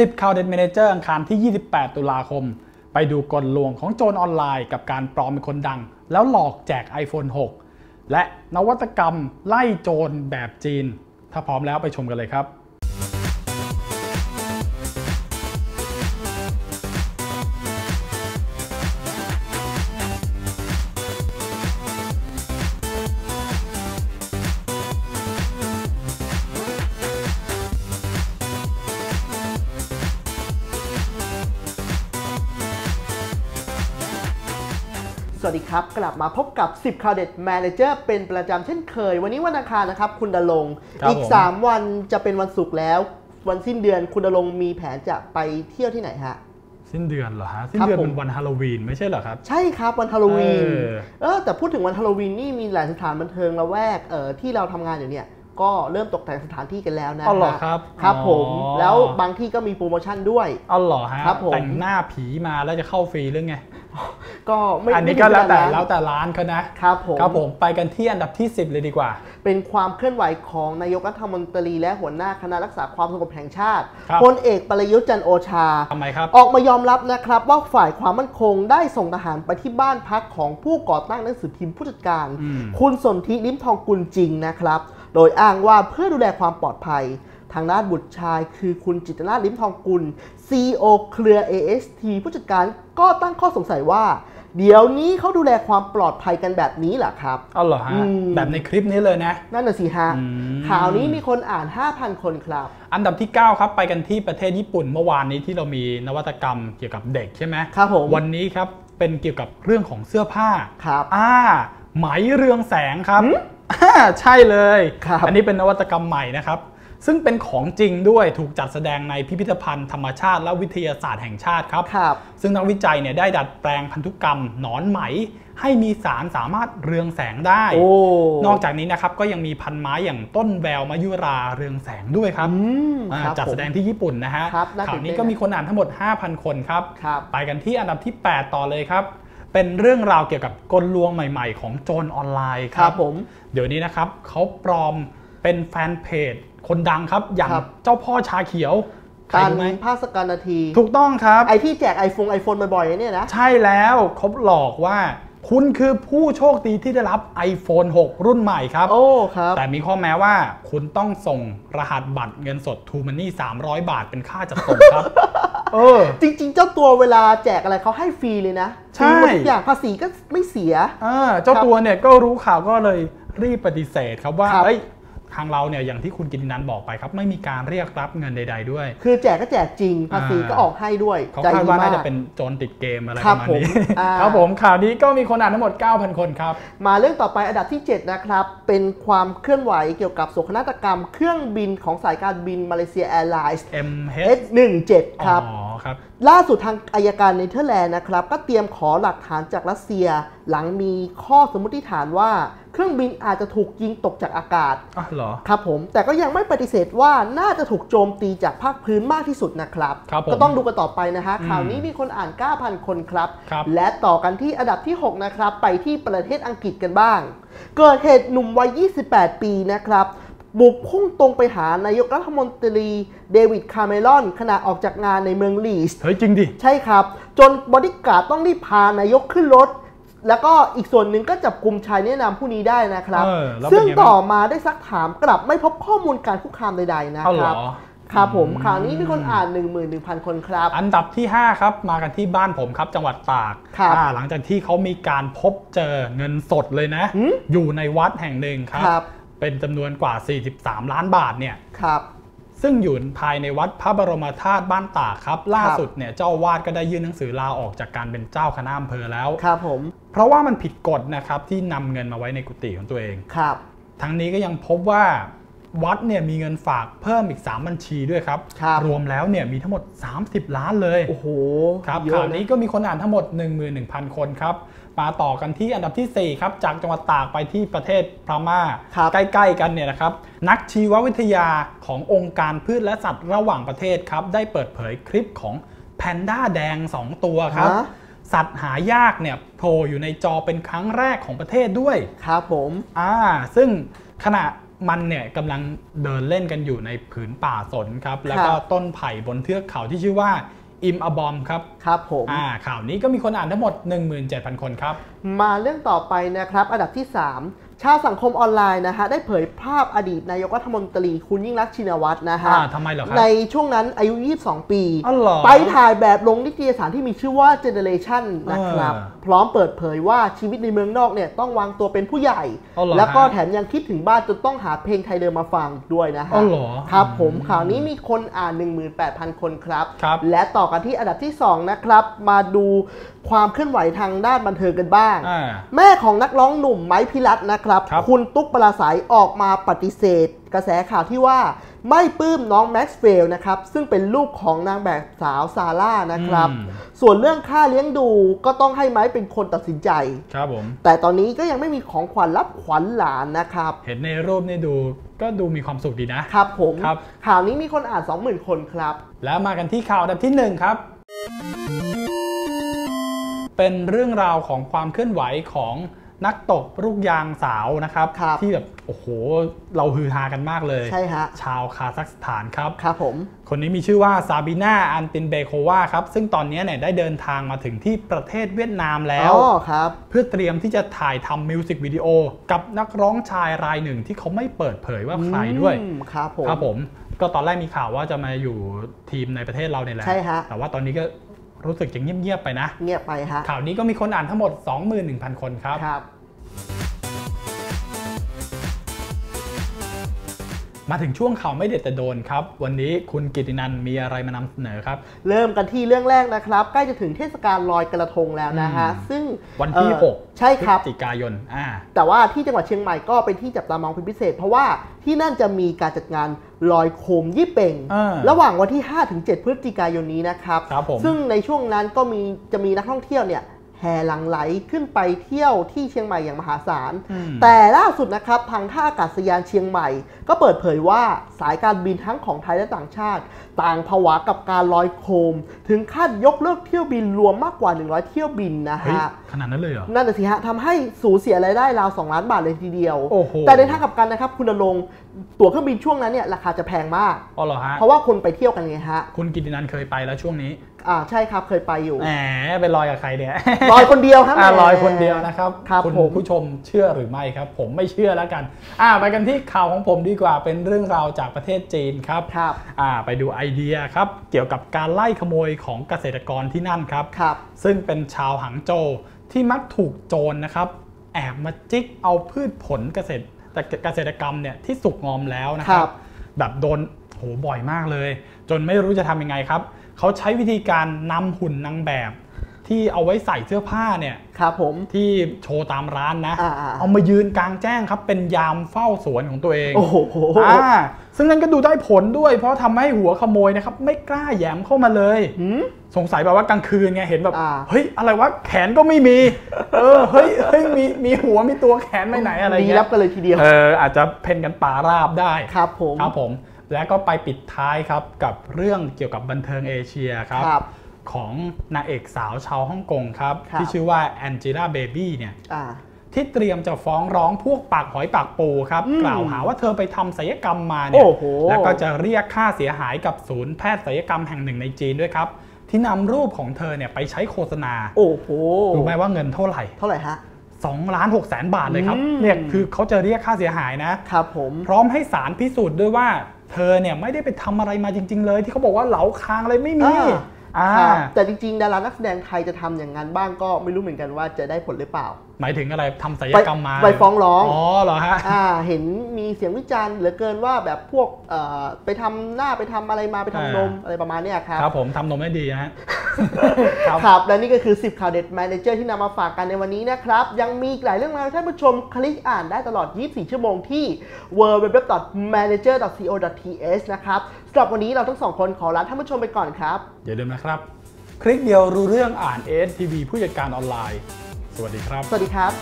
10 ข่าวเด็ดเมเนเจอร์อังคารที่ 28 ตุลาคม ไปดูกลลวงของโจรออนไลน์กับการปลอมเป็นคนดัง แล้วหลอกแจก iPhone 6 และนวัตกรรมไล่โจรแบบจีน ถ้าพร้อมแล้วไปชมกันเลยครับ วัสดีครับ กลับมาพบกับ 10ข่าวเด็ด Manager เป็นประจำเช่นเคย วันนี้วันอังคารนะครับ คุณดลงค์ครับอีกผม3วันจะเป็นวันศุกร์แล้ว วันสิ้นเดือนคุณดลงค์มีแผนจะไปเที่ยวที่ไหนฮะ สิ้นเดือนเหรอฮะ สิ้นครับเดือนผมเป็นวันฮาโลวีนไม่ใช่เหรอครับ ใช่ครับวันฮาโลวีนเออเออแต่พูดถึงวันฮาโลวีนนี่มีหลายสถานบันเทิงละแวกเออที่เราทำงานอยู่เนี่ยก็เริ่มตกแต่งสถานที่กันแล้วนะอ๋อเหรอฮะครับ ครับผมอ๋อแล้วบางที่ก็มีโปรโมชั่นด้วยเอาเหรอฮะครับผมแต่งหน้าผีมาแล้วจะเข้าฟรีหรือไง ก็ไม่อันนี้ไม่ก็ถึงแล้วแต่ขนาดนั้นแล้วแต่ร้านเขานะครับผมครับผมไปกันที่อันดับที่ 10 เลยดีกว่า เป็นความเคลื่อนไหวของนายกรัฐมนตรีและหัวหน้าคณะรักษาความสงบแห่งชาติครับพลเอกประยุทธ์จันทร์โอชาทำไมครับ ออกมายอมรับนะครับว่าฝ่ายความมั่นคงได้ส่งทหารไปที่บ้านพักของผู้ก่อตั้งหนังสือพิมพ์ผู้จัดการอืมคุณสนธิลิ้มทองกุลจริงนะครับ โดยอ้างว่าเพื่อดูแลความปลอดภัย ทางด้านบุตรชายคือคุณจิตรนาถลิ้มทองกุล CEO เครือ AST ผู้จัดการก็ตั้งข้อสงสัยว่า เดี๋ยวนี้เขาดูแลความปลอดภัยกันแบบนี้เหรอครับเอาเหรอฮะอืมแบบในคลิปนี้เลยนะ นั่นน่ะสิฮะอืมข่าวนี้มีคนอ่าน 5,000 คนครับ อันดับที่ 9 ครับไปกันที่ประเทศญี่ปุ่นเมื่อวานนี้ที่เรามีนวัตกรรมเกี่ยวกับเด็กใช่ไหมครับผมวันนี้ครับเป็นเกี่ยวกับเรื่องของเสื้อผ้าครับอ่าไหมเรืองแสงครับอ่าใช่เลยครับอันนี้เป็นนวัตกรรมใหม่นะครับ ซึ่งเป็นของจริงด้วยถูกจัดแสดงในพิพิธภัณฑ์ธรรมชาติและวิทยาศาสตร์แห่งชาติครับครับซึ่งนักวิจัยเนี่ยได้ดัดแปลงพันธุกรรมหนอนไหม ให้มีสารสามารถเรืองแสงได้โอ้นอกจากนี้นะครับก็ยังมีพันไม้อย่างต้นแววมายุราเรืองแสงด้วยครับอืมอ่าครับจัดแสดงผมที่ญี่ปุ่นนะฮะครับน่าข่าวตื่นเต้นนี้ก็มีคนอ่านทั้งหมด 5,000 คนครับครับไปกันที่อันดับที่ 8 ต่อเลยครับเป็นเรื่องราวเกี่ยวกับกลลวงใหม่ ๆ ของโจรออนไลน์คครัรับบผม เดี๋ยวนี้นะครับเขาปลอมเป็นแฟนเพจ คนดังครับ อย่างครับ เจ้าพ่อชาเขียวใครการรู้ไหมภาสการนาที ถูกต้องครับ ไอที่แจกไอโฟนไอโฟนบ่อยๆเนี่ยนะ ใช่แล้วเขาหลอกว่า คุณคือผู้โชคดีที่ได้รับ iPhone 6 รุ่นใหม่ครับ โอ้ครับ แต่มีข้อแม้ว่าคุณต้องส่งรหัสบัตรเงินสด t ูมันนี่300 บาทเป็นค่าจัดส่งครับ เออ จริงๆ เจ้าตัวเวลาแจกอะไรเขาให้ฟรีเลยนะใช่ ฟรีหมดทุกอย่างภาษีก็ไม่เสีย อ่าเจ้าครับตัวเนี่ยก็รู้ข่าวก็เลยรีบปฏิเสธครับว่าครับ เอ้ย ทางเราเนี่ยอย่างที่คุณกิตินันบอกไปครับ ไม่มีการเรียกรับเงินใด ๆ ด้วย คือแจกก็แจกจริงภาษีก็ออกให้ด้วยเขาใจคาดดีว่าน่าจะมากเป็นโจรติดเกมอะไรครัปบระมาณนี้ผมอ่าครับผมข่าวนี้ก็มีคนอ่านทั้งหมด 9,000 คนครับ มาเรื่องต่อไปอันดับที่ 7 นะครับ เป็นความเคลื่อนไหวเกี่ยวกับโศกนาฏกรรม เครื่องบินของสายการบินมาเลเซียแอร์ไลน์ MH S17 ครับอ๋อครับล่าสุดทางอายการเนเธอร์แลนด์นะครับ ก็เตรียมขอหลักฐานจากรัสเซีย หลังมีข้อสมมติฐานว่า เครื่องบินอาจจะถูกยิงตกจากอากาศอ๋อเหรอครับผมแต่ก็ยังไม่ปฏิเสธว่าน่าจะถูกโจมตีจากภาคพื้นมากที่สุดนะครับครับผมก็ต้องดูกันต่อไปนะฮะอืมข่าวนี้มีคนอ่าน 9,000 คนครับครับ และต่อกันที่อันดับที่ 6 นะครับ ไปที่ประเทศอังกฤษกันบ้าง เกิดเหตุหนุ่มวัย 28 ปีนะครับบุกพุ่งตรงไปหานายกรัฐมนตรีเดวิดคาเมรอนขณะออกจากงานในเมืองลีสเฮ้ยจริงดิ ใช่ครับ จนบอดี้การ์ดต้องรีบพานายกขึ้นรถ แล้วก็อีกส่วนหนึ่งก็จับกลุ่มชายแนะนำผู้นี้ได้นะครับเออแล้วเป็นซึ่งไงบ้างต่อมาได้ซักถามกลับไม่พบข้อมูลการคุกคามใดๆนะเอาคเหรรัอบครับผมอืมข่าวนี้มีคนอ่าน 11,000 คนครับ อันดับที่ 5 ครับ มากันที่บ้านผมครับ จังหวัดตากครับอ่าหลังจากที่เขามีการพบเจอเงินสดเลยนะหืมอยู่ในวัดแห่งหนึ่งครับครับ เป็นจำนวนกว่า 43 ล้านบาทเนี่ยครับ ซึ่งอยู่ภายในวัดพระบรมธาตุบ้านตากครับ ล่าสุดเนี่ยเจ้าอาวาดก็ได้ยื่นหนังสือลาออกจากการเป็นเจ้าคณะอำเภอแล้วครับผมเพราะว่ามันผิดกฎนะครับที่นำเงินมาไว้ในกุฏิของตัวเองครับทั้งนี้ก็ยังพบว่า วัดเนี่ยมีเงินฝากเพิ่มอีก 3 บัญชีด้วยครับครับรวมแล้วเนี่ยมีทั้งหมด 30 ล้านเลย โอ้โหครับเยข่าอะวนะนี้ก็มีคนอ่านทั้งหมด 11,000 คนครับ มาต่อกันที่อันดับทีสี่4 ครับ จากจังหวัดตากไปที่ประเทศพม่าครับใกล้ๆกันเนี่ยนะครับ นักชีววิทยาขององค์การพืชและสัตว์ระหว่างประเทศครับ ได้เปิดเผยคลิปของแพนด้าแดง 2 ตัวครับฮะสัตว์หายากเนี่ยโผล่อยู่ในจอเป็นครั้งแรกของประเทศด้วย ครับผม อ่า ซึ่งขณะ มันเนี่ยกำลังเดินเล่นกันอยู่ในผืนป่าสนครับ แล้วก็ต้นไผ่บนเทือกเขาที่ชื่อว่าอิมอบอมครับ ครับผม อ่า ข่าวนี้ก็มีคนอ่านทั้งหมด 17,000 คนครับ มาเรื่องต่อไปนะครับ อันดับที่ 3 ชาวสังคมออนไลน์นะฮะได้เผยภาพอดีตนายกรัฐมนตรีคุณยิ่งรักษณ์ชินวัตรนะฮะอ่าทำไมเหรอครับในช่วงนั้นอายุ 22 ปี อ๋อเหรอไปถ่ายแบบลงนิตยสารที่มีชื่อว่า Generation นะครับ เออพร้อมเปิดเผยว่าชีวิตในเมืองนอกเนี่ยต้องวางตัวเป็นผู้ใหญ่ อ๋อเหรอแล้วก็ฮะแถมยังคิดถึงบ้านจนต้องหาเพลงไทยเดิมมาฟังด้วยนะฮะอ๋อเหรอครับผมอืมข่าวนี้มีคนอ่าน 18,000 คนครับ ครับ และต่อกันที่อันดับที่ 2 นะครับ มาดูความเคลื่อนไหวทางด้านบันเทิงกันบ้าง อ่า แม่ของนักร้องหนุ่มไม้พิรัตน์นะครับครับณตุ๊กปราศัยออกมาปฏิเสธ กระแสข่าวที่ว่าไม่ปลื้มน้องแม็กซ์เวลล์นะครับ ซึ่งเป็นลูกของนางแบบสาวซาร่านะครับอืมส่วนเรื่องค่าเลี้ยงดูก็ต้องให้ไม้เป็นคนตัดสินใจ ครับผม แต่ตอนนี้ก็ยังไม่มีของขวัญรับขวัญหลานนะครับ เห็นในรูปนี่ดูก็ดูมีความสุขดีนะ ครับผมครับข่าวนี้มีคนอ่าน 20,000 คนครับ แล้วมากันที่ข่าวอันดับที่ 1 ครับ เป็นเรื่องราวของความเคลื่อนไหวของ นักตกลูกยางสาวนะครับครับที่แบบโอ้โหเราฮือฮากันมากเลย ใช่ฮะชาวคาซัคสถานครับครับผม คนนี้มีชื่อว่าซาบิน่าอันตินเบโควาครับ ซึ่งตอนนี้เนี่ยได้เดินทางมาถึงที่ประเทศเวียดนามแล้วอ๋อครับเพื่อเตรียมที่จะถ่ายทำมิวสิกวิดีโอ กับนักร้องชายรายหนึ่งที่เขาไม่เปิดเผยว่าใครด้วยอืมครับผมครับผม ก็ตอนแรกมีข่าวว่าจะมาอยู่ทีมในประเทศเราเนี่ยแหละใช่ฮะแต่ว่าตอนนี้ก็ รู้สึกจะเงียบๆไปนะ เงียบไปฮะข่าวนี้ก็มีคนอ่านทั้งหมด 21,000 คนครับครับ มาถึงช่วงข่าวไม่เด็ดแต่โดนครับ วันนี้คุณกิตินันมีอะไรมานำเสนอครับ เริ่มกันที่เรื่องแรกนะครับ ใกล้จะถึงเทศกาลลอยกระทงแล้วนะฮะอืมซึ่งวันที่เอ่อ6ใช่ครับพฤศจิกายนอ่าแต่ว่าที่จังหวัดเชียงใหม่ก็เป็นที่จับตามองเป็นพิเศษ เพราะว่าที่นั่นจะมีการจัดงานลอยโคมยี่เป่งอ่าระหว่างวันที่5ถึง7พฤศจิกายนนี้นะครับครับผมซึ่งในช่วงนั้นก็มีจะมีนักท่องเที่ยวเนี่ย แห่หลังไหลขึ้นไปเที่ยวที่เชียงใหม่อย่างมหาศาลอืมแต่ล่าสุดนะครับทางท่าอากาศยานเชียงใหม่ ก็เปิดเผยว่าสายการบินทั้งของไทยและต่างชาติ ต่างผวากับการลอยโคม ถึงขั้นยกเลิกเที่ยวบินรวมมากกว่า 100 เที่ยวบินนะเฮ้ยฮะขนาดนั้นเลยเหรอ นั่นน่ะสิฮะทำให้สูญเสียรายได้ราว 2 ล้านบาทเลยทีเดียวโอ้โหแต่ในทางกลับกันนะครับคุณณรงค์ตั๋วเครื่องบินช่วงนั้นเนี่ยราคาจะแพงมากอ๋อเหรอฮะเพราะว่าคนไปเที่ยวกันไงฮะคุณกิตินันเคยไปแล้วช่วงนี้ อ่าใช่ครับเคยไปอยู่แหมไปลอยกับใครเนี่ยลอยคนเดียวครับอ่าแหมลอยคนเดียวนะครับครับณผมผู้ชมเชื่อหรือไม่ครับ ผมไม่เชื่อแล้วกัน อ่าไปกันที่ข่าวของผมดีกว่าเป็นเรื่องราวจากประเทศจีนครับครับอ่าไปดูไอเดียครับ เกี่ยวกับการไล่ขโมยของเกษตรกรที่นั่นครับครับ ซึ่งเป็นชาวหางโจวที่มักถูกโจรนะครับ แอบมาจิกเอาพืชผลเกษตรแต่เกษตรกรรมเนี่ยที่สุกงอมแล้วนะครัครับบแบบโดนโหบ่อยมากเลย จนไม่รู้จะทำยังไงครับ เขาใช้วิธีการนำหุ่นนางแบบ ที่เอาไว้ใส่เสื้อผ้าเนี่ยครับผมที่โชว์ตามร้านนะ อ่าๆ เอามายืนกลางแจ้งครับ เป็นยามเฝ้าสวนของตัวเอง โอ้โห อ่าซึ่งนั่นก็ดูได้ผลด้วย เพราะทำให้หัวขโมยนะครับ ไม่กล้าแหยมเข้ามาเลยหืมสงสัยแบบว่ากลางคืนไงเห็นแบบ อ่า เฮ้ย อะไรวะแขนก็ไม่มี เออเฮ้ยเฮ้ยมีมีหัวมีตัวแขนไปไหนอะไรลี้เงี้ลับยกันเลยทีเดียว เอออาจจะเพ่นกันป่าราบได้ครับผม ครับผม แล้วก็ไปปิดท้ายครับกับเรื่องเกี่ยวกับบันเทิงเอเชียครับครับของนางเอกสาวชาวฮ่องกงครับครับที่ชื่อว่าแองเจล่าเบบี้เนี่ยอ่าที่เตรียมจะฟ้องร้องพวกปากหอยปากปูครับอืมกล่าวหาว่าเธอไปทำศัลยกรรมมาเนี่ยโอ้โหแล้วก็จะเรียกค่าเสียหายกับศูนย์แพทย์ศัลยกรรมแห่งหนึ่งในจีนด้วยครับ ที่นำรูปของเธอเนี่ยไปใช้โฆษณา โอ้โหรู้ไหมว่าเงินเท่าไหร่ เท่าไหร่ฮะ 2ล้าน6แสนบาทเลยครับอืมเนี่ยคือเขาจะเรียกค่าเสียหายนะครับผมพร้อมให้ศาลพิสูจน์ด้วยว่า เธอเนี่ยไม่ได้ไปทำอะไรมาจริง ๆ เลย ที่เขาบอกว่าเหลาคางอะไรไม่มีอ่าอ่าครับแต่จริงๆ ดารานักแสดงไทยจะทำอย่างนั้นบ้างก็ไม่รู้เหมือนกันว่าจะได้ผลหรือเปล่า หมายถึงอะไรทำศัลยไปกรรมมา ไปฟ้องร้อง อ๋อเหรอฮะอ่าเห็นมีเสียงวิจารณ์เหลือเกินว่าแบบพวกเอ่อไปทำหน้าไปทำอะไรมาไปทำนมอ่าอะไรประมาณเนี้ยครับ ครับผมทำนมได้ดีนะฮะ ครับครับและนี่ก็คือ 10 ข่าวเด็ด Manager ที่นำมาฝากกันในวันนี้นะครับ ยังมีอีกหลายเรื่องราวให้ท่านผู้ชมคลิกอ่านได้ตลอด 24 ชั่วโมงที่ www.manager.co.th นะครับสำหรับวันนี้เราทั้งสองคนขอลาท่านผู้ชมไปก่อนครับ อย่าลืมนะครับ คลิกเดียวรู้เรื่องอ่าน ASTV ผู้จัดการออนไลน์ สวัสดีครับ สวัสดีครับ